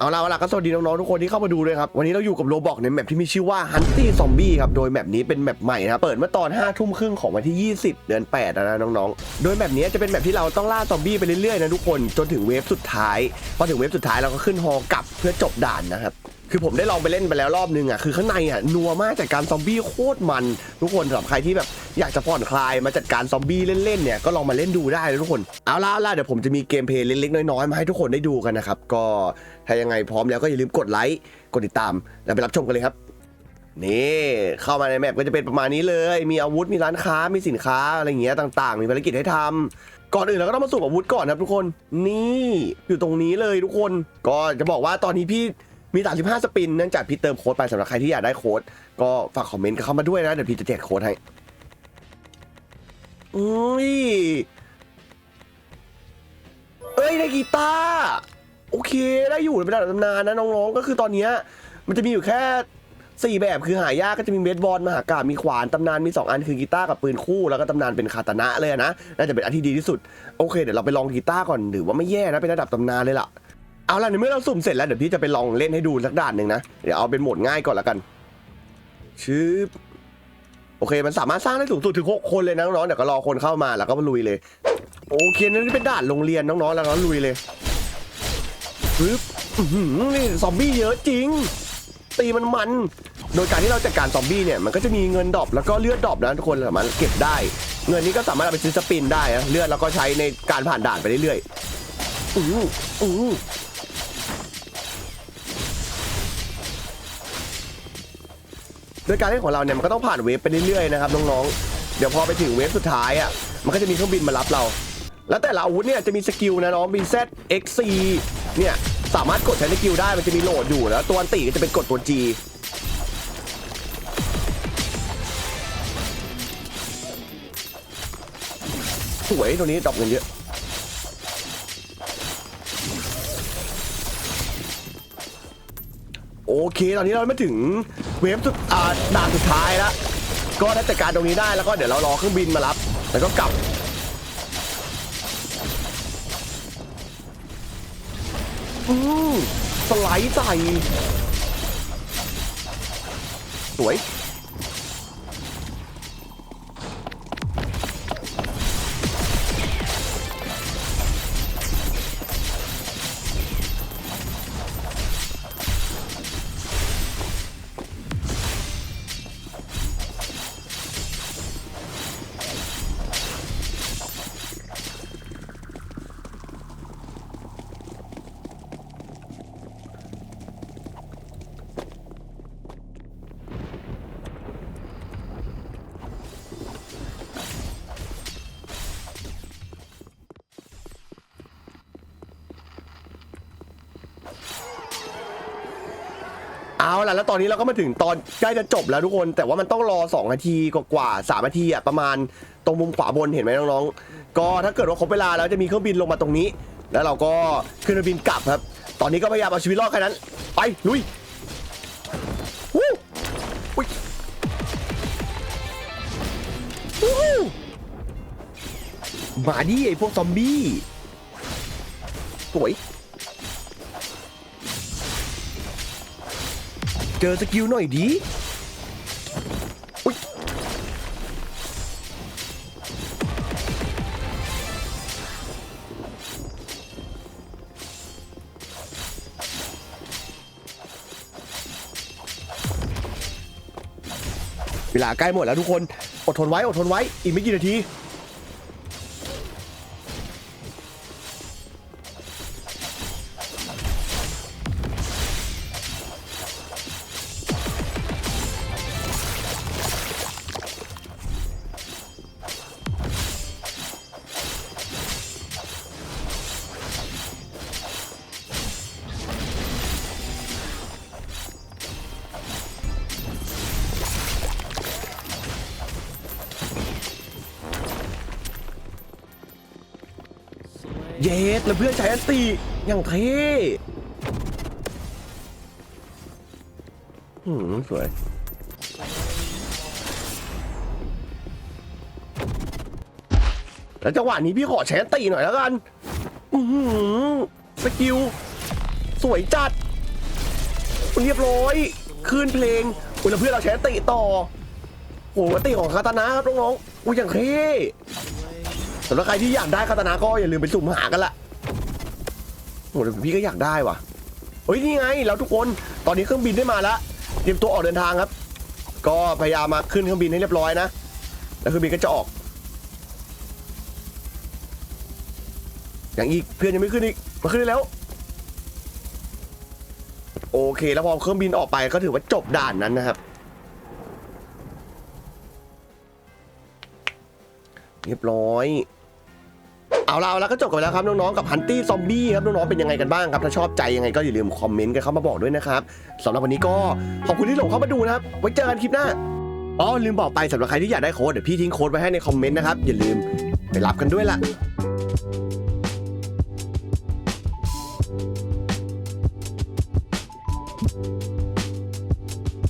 เอาล่ะเอาล่ะก็สวัสดีน้องๆทุกคนที่เข้ามาดูด้วยครับ วันนี้เราอยู่กับโรบอกในแมปที่มีชื่อว่า Hunty Zombie ครับ โดยแมปนี้เป็นแมปใหม่นะครับ เปิดเมื่อตอน 5 ทุ่มครึ่งของวันที่ 20 เดือน8นะน้องๆ โดยแมปนี้จะเป็นแมปที่เราต้องล่าซอมบี้ไปเรื่อยๆนะทุกคนจนถึงเวฟสุดท้าย พอถึงเวฟสุดท้ายเราก็ขึ้นฮอกลับเพื่อจบด่านนะครับ คือผมได้ลองไปเล่นไปแล้วรอบนึงอะคือข้างในอะนัวมากจัดการซอมบี้โคตรมัน ทุกคนสำหรับใครที่แบบอยากจะผ่อนคลายมาจัดการซอมบี้เล่นๆเนี่ยก็ลองมาเล่นดูได้เลยทุกคนเอาล่ะเอาล่ะเดี๋ยวผมจะมีเกมเพลย์เล็กๆน้อยๆมาให้ทุกคนได้ดูกันนะครับก็ถ้ายังไงพร้อมแล้วก็อย่าลืมกดไลค์กดติดตามแล้วไปรับชมกันเลยครับนี่เข้ามาในแมปก็จะเป็นประมาณนี้เลย มีอาวุธมีร้านค้ามีสินค้าอะไรอย่างเงี้ยต่างๆ มีภารกิจให้ทำก่อนอื่นเราก็ต้องมาสุ่อาวุธก่อนนะครับทุกคน นี่อยู่ตรงนี้เลยทุกคน ก็จะบอกว่าตอนนี้พี่ มี 35 สปินเนื่องจากพี่เติมโค้ดไปสำหรับใครที่อยากได้โค้ดก็ฝากคอมเมนต์กันเข้ามาด้วยนะ เดี๋ยวพี่จะแจกโค้ดให้อุ้ยเอ้ยได้กีตาร์โอเคได้อยู่เป็นระดับตำนานนะน้องๆก็คือตอนเนี้ยมันจะมีอยู่แค่สี่แบบคือหายากก็จะมีเบสบอลมหากาบมีขวานตำนานมี 2 อันคือกีตาร์กับปืนคู่แล้วก็ตำนานเป็นคาตานะเลยนะน่าจะเป็นอันที่ดีที่สุด โอเค เดี๋ยวเราไปลองกีตาร์ก่อนหรือว่าไม่แย่นะเป็นระดับตำนานเลยล่ะ เอาล่ะในเมื่อเราสุ่มเสร็จแล้วเดี๋ยวพี่จะไปลองเล่นให้ดูสักด่านหนึ่งนะ เดี๋ยวเอาเป็นโหมดง่ายก่อนละกันชืบโอเคมันสามารถสร้างได้สูงสุดถึงหกคนเลยนะน้องๆเดี๋ยวก็รอคนเข้ามาแล้วก็มาลุยเลย โอเคนั่นเป็นด่านโรงเรียนน้องๆแล้วก็ลุยเลยปึ๊บนี่ซอมบี้เยอะจริง ตีมันมัน โดยการที่เราจัดการซอมบี้เนี่ยมันก็จะมีเงินดรอปแล้วก็เลือดดรอปนะทุกคนสามารถเก็บได้ เงินนี้ก็สามารถเอาไปซื้อสปินได้นะเลือดแล้วก็ใช้ในการผ่านด่านไปเรื่อยๆอู้อู้ โดยการเล่นของเราเนี่ยมันก็ต้องผ่านเวฟไปเรื่อยๆนะครับน้องๆ เดี๋ยวพอไปถึงเวฟสุดท้ายอะมันก็จะมีเครื่องบินมารับเรา แล้วแต่ละอาวุธเนี่ยจะมีสกิลนะน้องมี Z XC เนี่ยสามารถกดใช้สกิลได้มันจะมีโหลดอยู่แล้วตัวอันติก็จะเป็นกดตัว G สวยตัวนี้ดอปเงินเยอะ โอเค ตอนนี้เราไม่ถึงเวฟสุดอ่าด่านสุดท้ายแล้วก็ถ้จัดการตรงนี้ได้แล้วก็เดี๋ยวเรารอเครื่องบินมารับ แล้วก็กลับ อืมสไลด์ใส่สวย เอาล่ะแล้วตอนนี้เราก็มาถึงตอนใกล้จะจบแล้วทุกคน แต่ว่ามันต้องรอ2นาทีกว่าๆสามนาทีอะประมาณตรงมุมขวาบนเห็นไหมน้องๆ ก็ถ้าเกิดว่าครบเวลาแล้วจะมีเครื่องบินลงมาตรงนี้ แล้วเราก็ขึ้นเครื่องบินกลับครับ ตอนนี้ก็พยายามเอาชีวิตรอดแค่นั้น ไปลุยวู้อุ๊ยวู้มาดิไอพวกซอมบี้สวย จอสกิลหน่อยดีเวลาใกล้หมดแล้วทุกคน อดทนไว้ อดทนไว้ อีกไม่กี่นาที เยสแล้วเพื่อนใช้อันตีอย่างเท่หืมสวยแล้วจังหวะนี้พี่ขอใช้อันตีหน่อยแล้วกันอือหือสกิล สวยจัด เรียบร้อยคืนเพลงอุ้ยแล้วเพื่อนเราใช้อันติต่อโอ้โหอันติของคาตานะครับน้องๆอุ้ยอย่างเท่ สำหรับใครที่อยากได้คาตานาก็อย่าลืมไปสุ่มหากันละโอ้โหพี่ก็อยากได้ว่ะเฮ้ยนี่ไงแล้วทุกคนตอนนี้เครื่องบินได้มาแล้วเตรียมตัวออกเดินทางครับ ก็พยายามมาขึ้นเครื่องบินให้เรียบร้อยนะแล้วเครื่องบินก็จะออก อย่างอีกเพื่อนยังไม่ขึ้นอีกมาขึ้นได้แล้วโอเค แล้วพอเครื่องบินออกไปก็ถือว่าจบด่านนั้นนะครับ เรียบร้อย เอาละเอาละก็จบกันแล้วครับน้องๆกับฮันตี้ซอมบี้ครับน้องๆเป็นยังไงกันบ้างครับ ถ้าชอบใจยังไงก็อย่าลืมคอมเมนต์กันเข้ามาบอกด้วยนะครับสำหรับวันนี้ก็ขอบคุณที่หลงเข้ามาดูนะครับ ไว้เจอกันคลิปหน้าอ๋อลืมบอกไปสำหรับใครที่อยากได้โค้ดเดี๋ยวพี่ทิ้งโค้ดไว้ให้ในคอมเมนต์นะครับอย่าลืมไปรับกันด้วยล่ะ